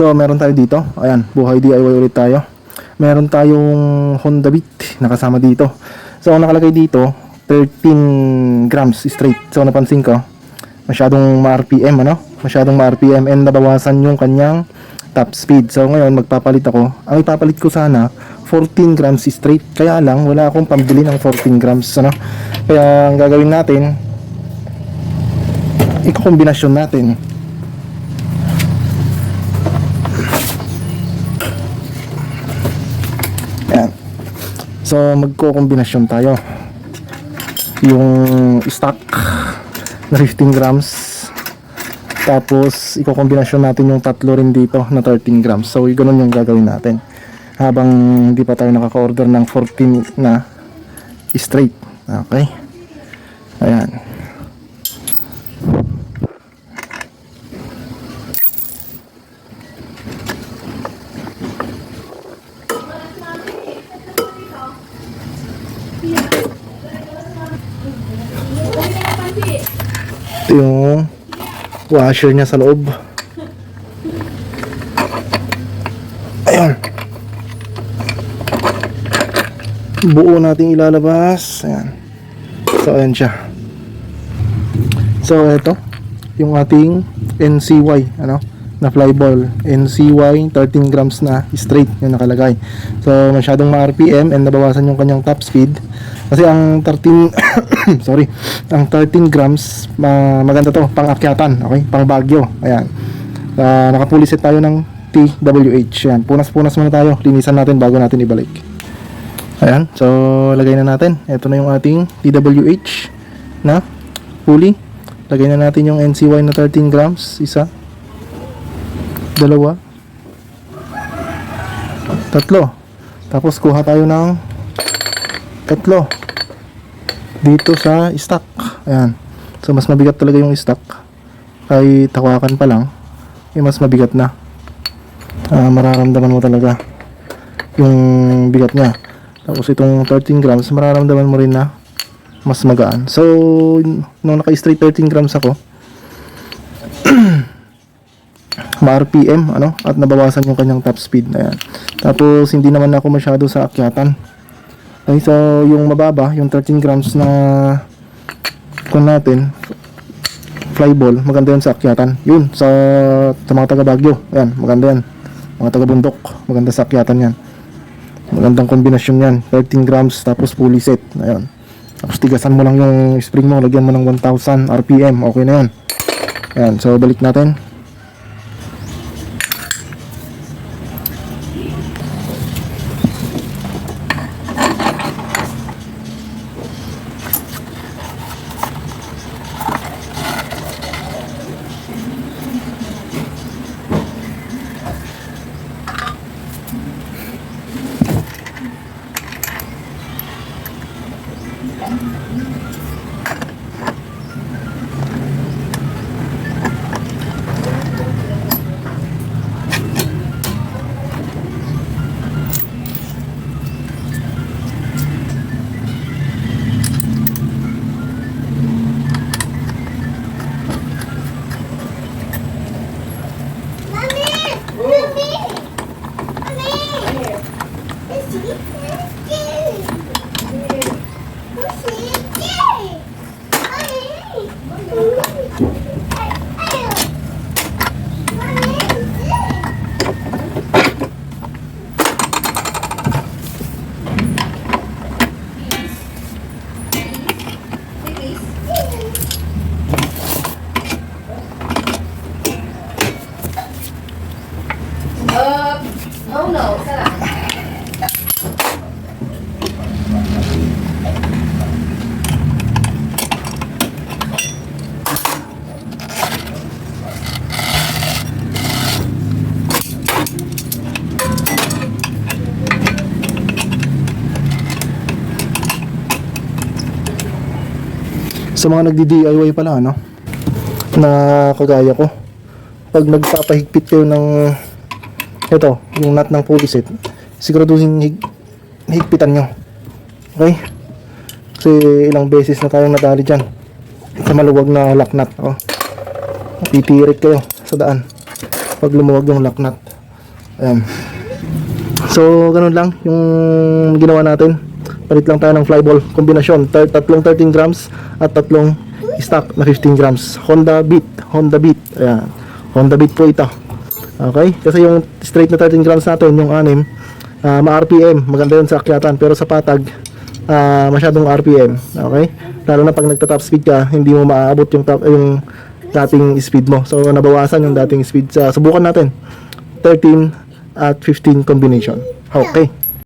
So, meron tayo dito. Ayan, buhay DIY ulit tayo. Meron tayong Honda Beat na kasama dito. So, ang nakalagay dito, 13 grams straight. So, napansin ko, masyadong ma-RPM, ano? Masyadong ma-RPM and nabawasan yung kanyang top speed. So, ngayon, magpapalit ako. Ang ipapalit ko sana, 14 grams straight. Kaya lang, wala akong pambili ng 14 grams, ano? Kaya, ang gagawin natin, ikokombinasyon natin. So, magko-kombinasyon tayo. Yung stock na 15 grams. Tapos, iko-kombinasyon natin yung tatlo rin dito na 13 grams. So, ganun yung gagawin natin. Habang hindi pa tayo nakaka-order ng 14 na straight. Okay? Ayan. Ito yung washer niya sa loob. Ayun. Buo nating ilalabas. Ayan. So, ayan siya. So, ito. Yung ating NCY. Ano? Na flyball. NCY 13 grams na straight yung nakalagay. So, masyadong ma-RPM and nabawasan yung kanyang top speed. Kasi ang 13 sorry, ang 13 grams ma- maganda to pang akyatan, okay? Pang Baguio. Ayan. Uh, nakapulisit tayo ng TWH. Ayan. Punas-punas muna tayo. Linisan natin bago natin ibalik. Ayan. So, lagay na natin. Ito na yung ating TWH na pulley. Lagay na natin yung NCY na 13 grams. Isa. Dalawa. Tatlo. Tapos kuha tayo ng tatlo dito sa stock. Ayan. So, mas mabigat talaga yung stock. Kahit tawakan pa lang, eh, mas mabigat na. Ah, mararamdaman mo talaga yung bigat niya. Tapos itong 13 grams, mararamdaman mo rin na mas magaan. So, nung naka-straight 13 grams ako, ma-RPM, ano, at nabawasan yung kanyang top speed. Ayan. Tapos, hindi naman ako masyado sa akyatan. Okay, so yung mababa, yung 13 grams na kung natin, flyball, maganda yan sa akyatan. Yun, sa, sa mga taga Baguio. Ayan, maganda yan. Mga taga bundok, maganda sa akyatan yan. Magandang kombinasyon yan. 13 grams, tapos fully set. Ayan. Tapos tigasan mo lang yung spring mo, lagyan mo ng 1000 RPM. Okay na yan. Ayan, so balik natin. Sa mga nagdi-DIY pala ano na kagaya ko pag nagpapahigpit kayo ng ito yung nut ng pulley set siguraduhin hig, higpitan nyo. Okay kasi ilang beses na tayong nadali dyan sa maluwag na lock nut oh. titirik kayo sa daan pag lumuwag yung lock nut. Ayan. So, ganun lang yung ginawa natin. Palit lang tayo ng flyball kombinasyon. Tat- Tatlong 13 grams at tatlong stock na 15 grams. Honda Beat. Honda Beat. Ayan. Honda Beat po ito. Okay? Kasi yung straight na 13 grams natin, yung anim, ah, ma-RPM. Maganda yun sa akyatan. Pero sa patag, ah, masyadong RPM. Okay? Lalo na pag nagta-top speed ka, hindi mo maaabot yung, top, yung dating speed mo. So, nabawasan yung dating speed. Sa subukan natin. 13 at 15 combination. Okay.